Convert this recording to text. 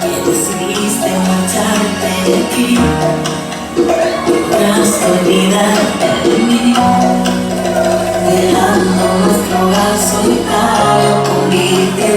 que decidiste marcharte de aquí. Lograste olvidarte de mí, dejando nuestro hogar solitario, convirtiendo el momento pasado.